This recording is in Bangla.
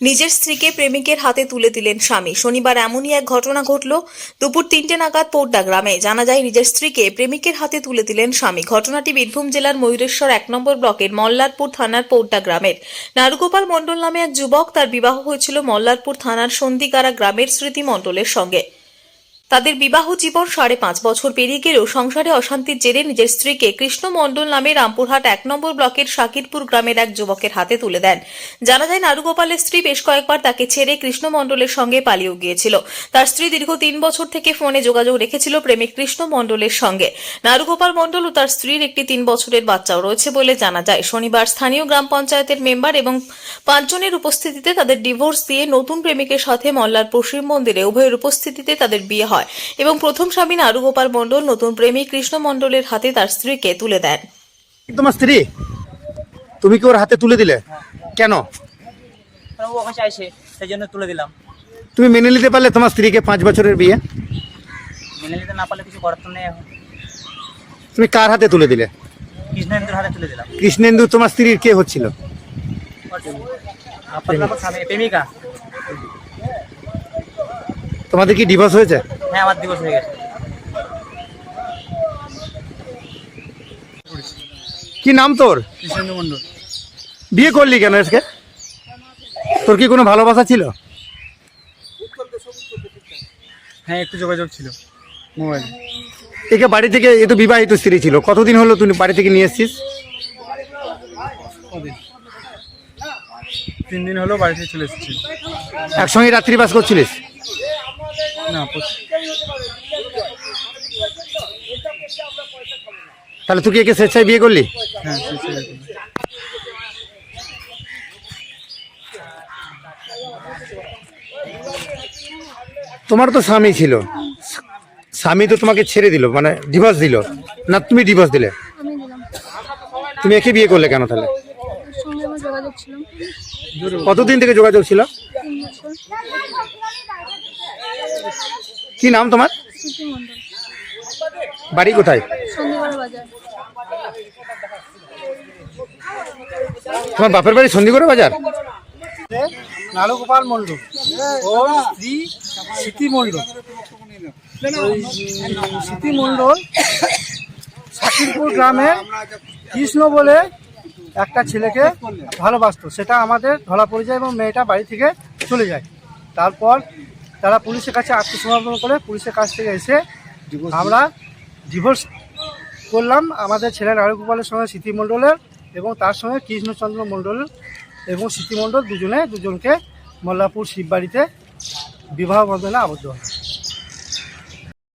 নিজের স্ত্রীকে প্রেমিকের হাতে তুলে দিলেন স্বামী। শনিবার এমনই এক ঘটনা ঘটল দুপুর তিনটে নাগাদ পোড্ডা গ্রামে। জানা যায়, নিজের স্ত্রীকে প্রেমিকের হাতে তুলে দিলেন স্বামী। ঘটনাটি বীরভূম জেলার ময়ূরেশ্বর এক নম্বর ব্লকের মল্লারপুর থানার পোড্ডা গ্রামের। নারুগোপাল মণ্ডল নামে এক যুবক তার বিবাহ হয়েছিল মল্লারপুর থানার সন্ধিকারা গ্রামের স্মৃতি মণ্ডলের সঙ্গে। তাদের বিবাহ জীবন সাড়ে পাঁচ বছর পেরিয়ে গেলেও সংসারে অশান্তির জেরে নিজের স্ত্রীকে কৃষ্ণ মণ্ডল নামে রামপুরহাট এক নম্বর ব্লকের শাকিরপুর গ্রামের এক যুবকের হাতে তুলে দেন। জানা যায়, নারুগোপালের স্ত্রী বেশ কয়েকবার তাকে ছেড়ে কৃষ্ণ মণ্ডলের সঙ্গে পালিয়েও গিয়েছিল। তার স্ত্রী দীর্ঘ তিন বছর থেকে ফোনে যোগাযোগ রেখেছিল প্রেমিক কৃষ্ণ মণ্ডলের সঙ্গে। নারুগোপাল মণ্ডল ও তার স্ত্রীর একটি তিন বছরের বাচ্চাও রয়েছে বলে জানা যায়। শনিবার স্থানীয় গ্রাম পঞ্চায়েতের মেম্বার এবং পাঁচজনের উপস্থিতিতে তাদের ডিভোর্স দিয়ে নতুন প্রেমিকের সাথে মল্লারপুর শিব মন্দিরে উভয়ের উপস্থিতিতে তাদের বিয়ে হয়। এবং প্রথম স্বামী নারুগোপাল মণ্ডল নতুন প্রেমিক কৃষ্ণ মণ্ডলের হাতে তার স্ত্রীকে তুলে দেন। তোমার স্ত্রী? তুমি কি ওর হাতে তুলে দিলে? কেন? ও চাইছে সেই জন্য তুলে দিলাম। তুমি মেনে নিতে পারলে তোমার স্ত্রীকে পাঁচ বছরের বিয়ে? মেনে নিতে না পারলে কিছু করার তো নেই তুমি কার হাতে তুলে দিলে? কৃষ্ণেন্দ্রের হাতে তুলে দিলাম। কৃষ্ণেন্দু তোমার স্ত্রীর কে হচ্ছিল? আপনার প্রেমিকা। তোমাদের কি ডিভোর্স হয়েছে? হ্যাঁ আমার দিবস হয়ে গেছে। কি নাম তোর? কৃষ্ণেন্দু মণ্ডল। বিয়ে করলি কেন আজকে? তোর কি কোনো ভালোবাসা ছিল? হ্যাঁ একটু যোগাযোগ ছিল মোবাইলে। একে বাড়ি থেকে এ তো বিবাহিত স্ত্রী ছিল। কতদিন হলো তুমি বাড়ি থেকে নিয়ে এসছিস? তিন দিন হলো বাড়ি থেকে চলে এসেছি। একসঙ্গে রাত্রিবাস করছিলিস? না তাহলে তুই কি একে স্বেচ্ছায় বিয়ে করলি? হ্যাঁ তোমার তো স্বামী ছিল। স্বামী তো তোমাকে ছেড়ে দিল মানে ডিভোর্স দিল। না তুমি ডিভোর্স দিলে? তুমি একে বিয়ে করলে কেন তাহলে? কতদিন থেকে যোগাযোগ ছিল? কি নাম তোমার? বাড়ি কোথায়? তোমার বাপের বাড়ি সন্ধিগড়ে বাজার? নারগোপাল মণ্ডল। ও স্ত্রী স্মৃতি মণ্ডল। স্মৃতি মণ্ডল শাকিরপুর গ্রামে কৃষ্ণ বলে একটা ছেলেকে ভালোবাসতো। সেটা আমাদের ধরা পড়ে যায় এবং মেয়েটা বাড়ি থেকে চলে যায়। তারপর তারা পুলিশের কাছে আত্মসমর্পণ করে পুলিশের কাছ থেকে এসে আমরা ডিভোর্স করলাম। আমাদের ছেলে নারগোপালের সঙ্গে স্মৃতিমণ্ডলের এবং তার সঙ্গে কৃষ্ণচন্দ্র মণ্ডল এবং স্মৃতিমণ্ডল দুজনে দুজনকে মল্লাপুর শিববাড়িতে বিবাহ বন্ধনে আবদ্ধ হয়